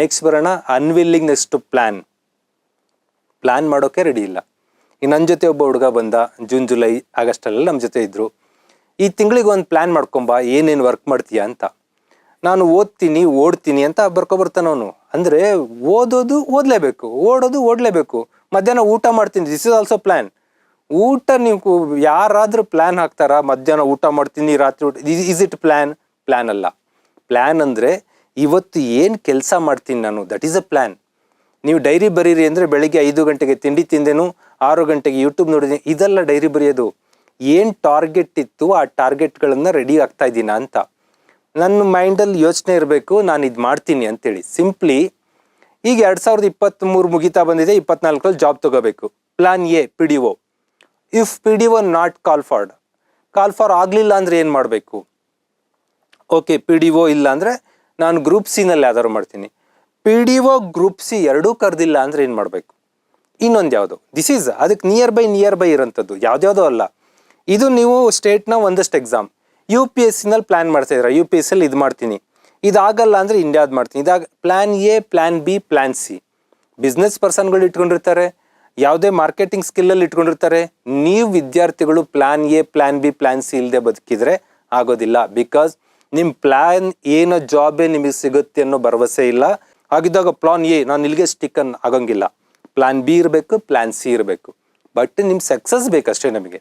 Next ಬರೋಣ unwilling to plan plan ಮಾಡೋಕೆ ready ಇಲ್ಲ. ಇನ್ನು ನನ್ನ ಜೊತೆ ಒಬ್ಬ ಹುಡುಗ ಬಂದ ಜೂನ್ ಜುಲೈ ಆಗಸ್ಟಲ್ಲೆಲ್ಲ ನಮ್ಮ ಜೊತೆ ಇದ್ದರು ಈ ತಿಂಗಳಿಗೆ ಒಂದು ಪ್ಲ್ಯಾನ್ ಮಾಡ್ಕೊಂಬ, ಏನೇನು ವರ್ಕ್ ಮಾಡ್ತೀಯಾ ಅಂತ. ನಾನು ಓದ್ತೀನಿ, ಓಡ್ತೀನಿ ಅಂತ ಬರ್ಕೊಬರ್ತಾನವನು ಅಂದರೆ ಓದೋದು ಓದಲೇಬೇಕು, ಓಡೋದು ಓಡಲೇಬೇಕು. ಮಧ್ಯಾಹ್ನ ಊಟ ಮಾಡ್ತೀನಿ ದಿಸ್ ಇಸ್ ಆಲ್ಸೋ ಪ್ಲ್ಯಾನ್ ಊಟ ನೀವು ಯಾರಾದರೂ ಪ್ಲ್ಯಾನ್ ಹಾಕ್ತಾರಾ? ಮಧ್ಯಾಹ್ನ ಊಟ ಮಾಡ್ತೀನಿ, ರಾತ್ರಿ ಊಟ ಇಸ್ ಇಟ್ ಪ್ಲ್ಯಾನ್ ಪ್ಲ್ಯಾನ್ ಅಲ್ಲ. ಪ್ಲ್ಯಾನ್ ಅಂದರೆ ಇವತ್ತು ಏನು ಕೆಲಸ ಮಾಡ್ತೀನಿ ನಾನು? ದಟ್ ಈಸ್ ಅ ಪ್ಲ್ಯಾನ್ ನೀವು ಡೈರಿ ಬರೀರಿ ಅಂದರೆ ಬೆಳಿಗ್ಗೆ ಐದು ಗಂಟೆಗೆ ತಿಂಡಿ ತಿಂದೇನು, ಆರು ಗಂಟೆಗೆ ಯೂಟ್ಯೂಬ್ ನೋಡಿದೆ, ಇದೆಲ್ಲ ಡೈರಿ ಬರೆಯೋದು. ಏನು ಟಾರ್ಗೆಟ್ ಇತ್ತು ಆ ಟಾರ್ಗೆಟ್ಗಳನ್ನು ರೆಡಿ ಆಗ್ತಾ ಇದ್ದೀನಿ ಅಂತ. ನನ್ನ ಮೈಂಡಲ್ಲಿ ಯೋಚನೆ ಇರಬೇಕು, ನಾನು ಇದು ಮಾಡ್ತೀನಿ ಅಂತೇಳಿ. ಸಿಂಪ್ಲಿ ಈಗ ಎರಡು ಸಾವಿರದ ಇಪ್ಪತ್ತ್ಮೂರು ಮುಗಿತಾ ಬಂದಿದೆ ಇಪ್ಪತ್ನಾಲ್ಕರಲ್ಲಿ ಜಾಬ್ ತಗೋಬೇಕು. Plan A P D O if P D O not call for call for ಆಗಲಿಲ್ಲ ಅಂದರೆ ಏನು ಮಾಡಬೇಕು? ಓಕೆ ಪಿ ಡಿ ಒ ಇಲ್ಲ ಅಂದರೆ ನಾನು ಗ್ರೂಪ್ ಸಿನಲ್ಲಿ ಯಾವ್ದಾದ್ರು ಮಾಡ್ತೀನಿ. P D O group C ಎರಡೂ ಕರೆದಿಲ್ಲ ಅಂದರೆ ಏನು ಮಾಡಬೇಕು? ಇನ್ನೊಂದು ಯಾವುದು? ದಿಸ್ ಈಸ್ ಅದಕ್ಕೆ ನಿಯರ್ ಬೈ ನಿಯರ್ ಬೈ ಇರೋಂಥದ್ದು. ಯಾವುದ್ಯಾವುದೋ ಅಲ್ಲ. ಇದು ನೀವು ಸ್ಟೇಟ್ನ ಒಂದಷ್ಟು ಎಕ್ಸಾಮ್ ಯು ಪಿ ಎಸ್ ಸಿನಲ್ಲಿ ಪ್ಲ್ಯಾನ್ ಮಾಡ್ತಾ ಇದ್ದೀರಾ? ಯು ಪಿ ಎಸ್ ಸಿಲಿ ಇದು ಮಾಡ್ತೀನಿ. ಇದಾಗಲ್ಲ ಅಂದರೆ ಇಂಡಿಯಾದ ಮಾಡ್ತೀನಿ. ಇದಾಗ plan A plan B plan C business ಪರ್ಸನ್ಗಳು ಇಟ್ಕೊಂಡಿರ್ತಾರೆ. ಯಾವುದೇ ಮಾರ್ಕೆಟಿಂಗ್ ಸ್ಕಿಲ್ಲಲ್ಲಿ ಇಟ್ಕೊಂಡಿರ್ತಾರೆ. ನೀವು ವಿದ್ಯಾರ್ಥಿಗಳು plan A plan B plan C ಇಲ್ಲದೆ ಬದುಕಿದ್ರೆ ಆಗೋದಿಲ್ಲ. ಬಿಕಾಸ್ ನಿಮ್ಮ ಪ್ಲ್ಯಾನ್ ಏನೋ ಜಾಬೇ ನಿಮಗೆ ಸಿಗುತ್ತೆ ಅನ್ನೋ ಭರವಸೆ ಇಲ್ಲ. ಹಾಗಿದ್ದಾಗ ಪ್ಲಾನ್ ಎ, ನಾನು ಇಲ್ಲಿಗೆ ಸ್ಟಿಕ್ ಅನ್ ಆಗಂಗಿಲ್ಲ. ಪ್ಲ್ಯಾನ್ ಬಿ ಇರಬೇಕು ಪ್ಲ್ಯಾನ್ ಸಿ ಇರಬೇಕು. ಬಟ್ ನಿಮ್ಮ ಸಕ್ಸಸ್ ಬೇಕಷ್ಟೇ ನಮಗೆ.